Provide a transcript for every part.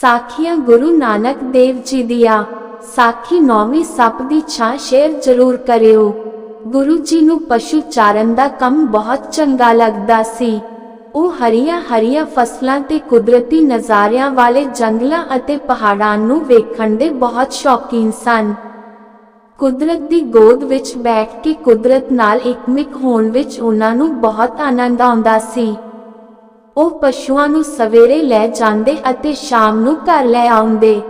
ਸਾਖੀਆਂ ਗੁਰੂ ਨਾਨਕ ਦੇਵ ਜੀ ਦੀਆਂ। ਸਾਖੀ ਨੌਵੀਂ ਸੱਪ ਦੀ ਛਾਂ ਸ਼ੇਅਰ ਜ਼ਰੂਰ ਕਰਿਓ। ਗੁਰੂ ਜੀ ਨੂੰ ਪਸ਼ੂ ਚਾਰਨ ਦਾ ਕੰਮ ਬਹੁਤ ਚੰਗਾ ਲੱਗਦਾ ਸੀ। ਉਹ ਹਰੀਆਂ ਹਰੀਆਂ ਫਸਲਾਂ ਤੇ ਕੁਦਰਤੀ ਨਜ਼ਾਰਿਆਂ ਵਾਲੇ ਜੰਗਲਾਂ ਅਤੇ ਪਹਾੜਾਂ ਨੂੰ ਵੇਖਣ ਦੇ ਬਹੁਤ ਸ਼ੌਕੀਨ ਸਨ। ਕੁਦਰਤ ਦੀ ਗੋਦ ਵਿੱਚ ਬੈਠ ਕੇ ਕੁਦਰਤ ਨਾਲ ਇਕਮਿਕ ਹੋਣ ਵਿੱਚ ਉਹਨਾਂ ਨੂੰ ਬਹੁਤ ਆਨੰਦ ਆਉਂਦਾ ਸੀ। ਉਹ ਪਸ਼ੂਆਂ ਨੂੰ ਸਵੇਰੇ ਲੈ ਜਾਂਦੇ ਅਤੇ ਸ਼ਾਮ ਨੂੰ ਘਰ ਲੈ ਆਉਂਦੇ।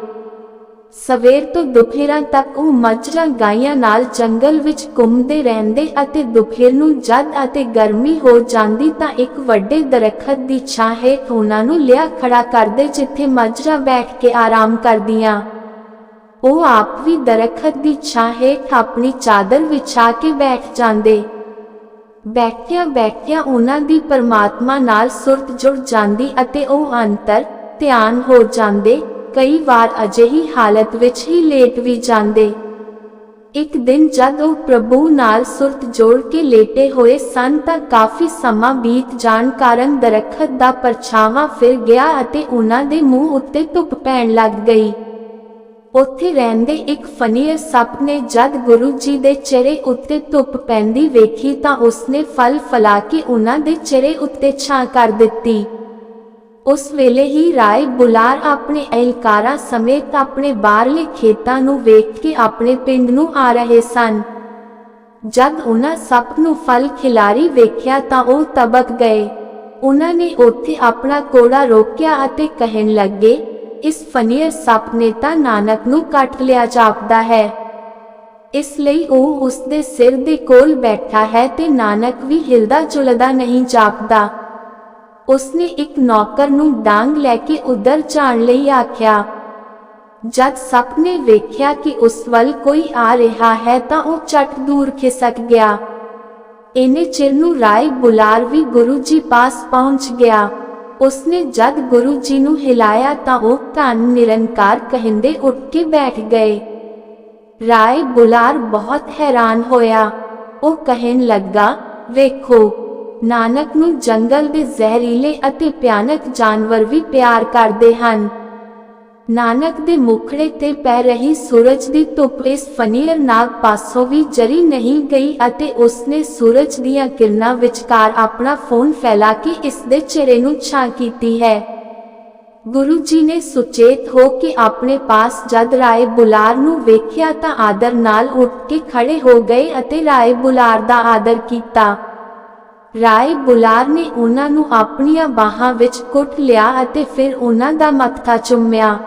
ਸਵੇਰ ਤੋਂ ਦੁਪਹਿਰਾਂ ਤੱਕ ਉਹ ਮੱਝਾਂ ਗਾਈਆਂ ਨਾਲ ਜੰਗਲ ਵਿੱਚ ਘੁੰਮਦੇ ਰਹਿੰਦੇ ਅਤੇ ਦੁਪਹਿਰ ਨੂੰ ਜਦ ਅਤੇ ਗਰਮੀ ਹੋ ਜਾਂਦੀ ਤਾਂ ਇੱਕ ਵੱਡੇ ਦਰਖਤ ਦੀ ਛਾਂ ਹੇਠ ਉਹਨਾਂ ਨੂੰ ਲਿਆ ਖੜਾ ਕਰਦੇ ਜਿੱਥੇ ਮੱਝਾਂ ਬੈਠ ਕੇ ਆਰਾਮ ਕਰਦੀਆਂ। ਉਹ ਆਪ ਵੀ ਦਰਖਤ ਦੀ ਛਾਂ ਹੇਠ ਆਪਣੀ ਚਾਦਰ ਵਿਛਾ ਕੇ ਬੈਠ ਜਾਂਦੇ। ਬੈਠਿਆਂ ਬੈਠਿਆਂ ਉਹਨਾਂ ਦੀ ਪਰਮਾਤਮਾ ਨਾਲ ਸੁਰਤ ਜੁੜ ਜਾਂਦੀ ਅਤੇ ਉਹ ਅੰਤਰ ਧਿਆਨ ਹੋ ਜਾਂਦੇ, ਕਈ ਵਾਰ ਅਜਿਹੀ ਹਾਲਤ ਵਿੱਚ ਹੀ ਲੇਟ ਵੀ ਜਾਂਦੇ। ਇੱਕ ਦਿਨ ਜਦ ਉਹ ਪ੍ਰਭੂ ਨਾਲ ਸੁਰਤ ਜੋੜ ਕੇ ਲੇਟੇ ਹੋਏ ਸਨ ਤਾਂ ਕਾਫੀ ਸਮਾਂ ਬੀਤ ਜਾਣ ਕਾਰਨ ਦਰਖਤ ਦਾ ਪਰਛਾਵਾਂ ਫਿਰ ਗਿਆ ਅਤੇ ਉਹਨਾਂ ਦੇ ਮੂੰਹ ਉੱਤੇ ਧੁੱਪ ਪੈਣ ਲੱਗ ਗਈ। ਉੱਥੇ ਰਹਿੰਦੇ ਇੱਕ ਫਨੀਅਰ ਸੱਪ ਨੇ ਜਦ ਗੁਰੂ ਜੀ ਦੇ ਚਿਹਰੇ ਉੱਤੇ ਧੁੱਪ ਪੈਂਦੀ ਵੇਖੀ ਤਾਂ ਉਸਨੇ ਫਲ ਫਲਾ ਕੇ ਉਹਨਾਂ ਦੇ ਚਿਹਰੇ ਉੱਤੇ ਛਾਂ ਕਰ ਦਿੱਤੀ। ਉਸ ਵੇਲੇ ਹੀ ਰਾਏ ਬੁਲਾਰ ਆਪਣੇ ਅਹਿਲਕਾਰਾਂ ਸਮੇਤ ਆਪਣੇ ਬਾਹਰਲੇ ਖੇਤਾਂ ਨੂੰ ਵੇਖ ਕੇ ਆਪਣੇ ਪਿੰਡ ਨੂੰ ਆ ਰਹੇ ਸਨ। ਜਦ ਉਹਨਾਂ ਸੱਪ ਨੂੰ ਫਲ ਖਿਲਾਰੀ ਵੇਖਿਆ ਤਾਂ ਉਹ ਤਬਕ ਗਏ। ਉਹਨਾਂ ਨੇ ਉੱਥੇ ਆਪਣਾ ਕੋੜਾ ਰੋਕਿਆ ਅਤੇ ਕਹਿਣ ਲੱਗੇ ਇਸ ਫਨੀਰ ਸੱਪ ਨੇ ਤਾਂ ਨਾਨਕ ਨੂੰ ਕੱਟ ਲਿਆ ਜਾਪਦਾ ਹੈ। ਇਸ ਲਈ ਉਹ ਉਸ ਦੇ ਸਿਰ ਦੇ ਕੋਲ ਬੈਠਾ ਹੈ ਤੇ ਨਾਨਕ ਵੀ ਹਿਲਦਾ ਜੁਲਦਾ ਨਹੀਂ ਜਾਪਦਾ। ਉਸਨੇ ਇੱਕ ਨੌਕਰ ਨੂੰ ਡਾਂਗ ਲੈ ਕੇ ਉਧਰ ਜਾਣ ਲਈ ਆਖਿਆ। ਜਦ ਸੱਪ ਨੇ ਵੇਖਿਆ ਕਿ ਉਸ ਵੱਲ ਕੋਈ ਆ ਰਿਹਾ ਹੈ ਤਾਂ ਉਹ ਝਟ ਦੂਰ ਖਿਸਕ ਗਿਆ। ਇਹਨੇ ਚਿਰ ਨੂੰ ਰਾਏ ਬੁਲਾਰ ਵੀ ਗੁਰੂ ਜੀ ਪਾਸ ਪਹੁੰਚ ਗਿਆ। ਉਸਨੇ ਜਦ ਗੁਰੂ ਜੀ ਨੂੰ ਹਿਲਾਇਆ ਤਾਂ ਉਹ ਧੰਨ ਨਿਰੰਕਾਰ ਕਹਿੰਦੇ ਉੱਠ ਕੇ ਬੈਠ ਗਏ। ਰਾਏ ਬੁਲਾਰ ਬਹੁਤ ਹੈਰਾਨ ਹੋਇਆ। ਉਹ ਕਹਿਣ ਲੱਗਾ, ਵੇਖੋ, ਨਾਨਕ ਨੂੰ ਜੰਗਲ ਦੇ ਜ਼ਹਿਰੀਲੇ ਅਤੇ ਭਿਆਨਕ ਜਾਨਵਰ ਵੀ ਪਿਆਰ ਕਰਦੇ ਹਨ। ਨਾਨਕ ਦੇ ਮੁਖੜੇ ਤੇ ਪੈ ਰਹੀ ਸੂਰਜ ਦੀ ਧੁੱਪ ਇਸ ਫਨੀਰ ਨਾਗ ਪਾਸੋਂ ਵੀ ਜਰੀ ਨਹੀਂ ਗਈ ਅਤੇ ਉਸਨੇ ਸੂਰਜ ਦੀਆਂ ਕਿਰਨਾਂ ਵਿਚਕਾਰ ਆਪਣਾ ਫੋਨ ਫੈਲਾ ਕੇ ਇਸ ਦੇ ਚਿਹਰੇ ਨੂੰ ਛਾਂ ਕੀਤੀ ਹੈ। ਗੁਰੂ ਜੀ ਨੇ ਸੁਚੇਤ ਹੋ ਕੇ ਆਪਣੇ ਪਾਸ ਜਦ ਰਾਏ ਬੁਲਾਰ ਨੂੰ ਵੇਖਿਆ ਤਾਂ ਆਦਰ ਨਾਲ ਉੱਠ ਕੇ ਖੜੇ ਹੋ ਗਏ ਅਤੇ ਰਾਏ ਬੁਲਾਰ ਦਾ ਆਦਰ ਕੀਤਾ। ਰਾਏ ਬੁਲਾਰ ਨੇ ਉਹਨਾਂ ਨੂੰ ਆਪਣੀਆਂ ਬਾਹਾਂ ਵਿੱਚ ਕੁੱਟ ਲਿਆ ਅਤੇ ਫਿਰ ਉਹਨਾਂ ਦਾ ਮੱਥਾ ਚੁੰਮਿਆ।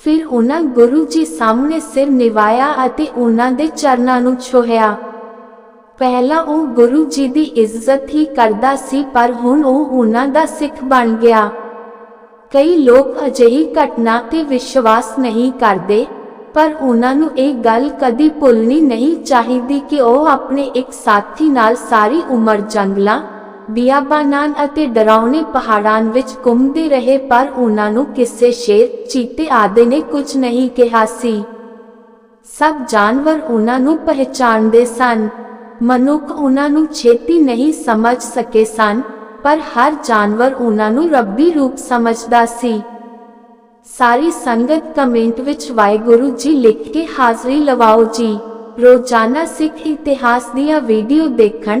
ਫਿਰ ਉਹਨਾਂ ਗੁਰੂ ਜੀ ਸਾਹਮਣੇ ਸਿਰ ਨਿਵਾਇਆ ਅਤੇ ਉਹਨਾਂ ਦੇ ਚਰਨਾਂ ਨੂੰ ਛੋਹਿਆ। ਪਹਿਲਾਂ ਉਹ ਗੁਰੂ ਜੀ ਦੀ ਇੱਜ਼ਤ ਹੀ ਕਰਦਾ ਸੀ, ਪਰ ਹੁਣ ਉਹ ਉਹਨਾਂ ਦਾ ਸਿੱਖ ਬਣ ਗਿਆ। ਕਈ ਲੋਕ ਅਜਿਹੀ ਘਟਨਾ ਤੇ ਵਿਸ਼ਵਾਸ ਨਹੀਂ ਕਰਦੇ, ਪਰ ਉਹਨਾਂ ਨੂੰ ਇਹ ਗੱਲ ਕਦੀ ਭੁੱਲਣੀ ਨਹੀਂ ਚਾਹੀਦੀ ਕਿ ਉਹ ਆਪਣੇ ਇੱਕ ਸਾਥੀ ਨਾਲ ਸਾਰੀ ਉਮਰ ਜੰਗਲਾਂ ਬਿਆਬਾਨਾਂ ਅਤੇ ਡਰਾਉਣੇ ਪਹਾੜਾਂ ਵਿੱਚ ਘੁੰਮਦੇ ਰਹੇ, ਪਰ ਉਹਨਾਂ ਨੂੰ ਕਿਸੇ ਸ਼ੇਰ, ਚੀਤੇ ਆਦਿ ਨੇ ਕੁਝ ਨਹੀਂ ਕਿਹਾ ਸੀ। ਸਭ ਜਾਨਵਰ ਉਹਨਾਂ ਨੂੰ ਪਹਿਚਾਣਦੇ ਸਨ। ਮਨੁੱਖ ਉਹਨਾਂ ਨੂੰ ਛੇਤੀ ਨਹੀਂ ਸਮਝ ਸਕੇ ਸਨ, ਪਰ ਹਰ ਜਾਨਵਰ ਉਹਨਾਂ ਨੂੰ ਰੱਬੀ ਰੂਪ ਸਮਝਦਾ ਸੀ। ਸਾਰੀ ਸੰਗਤ ਕਮੈਂਟ ਵਿੱਚ ਵਾਹਿਗੁਰੂ ਜੀ ਲਿਖ ਕੇ ਹਾਜ਼ਰੀ ਲਵਾਓ ਜੀ। ਰੋਜ਼ਾਨਾ ਸਿੱਖ ਇਤਿਹਾਸ ਦੀਆਂ ਵੀਡੀਓ ਦੇਖਣ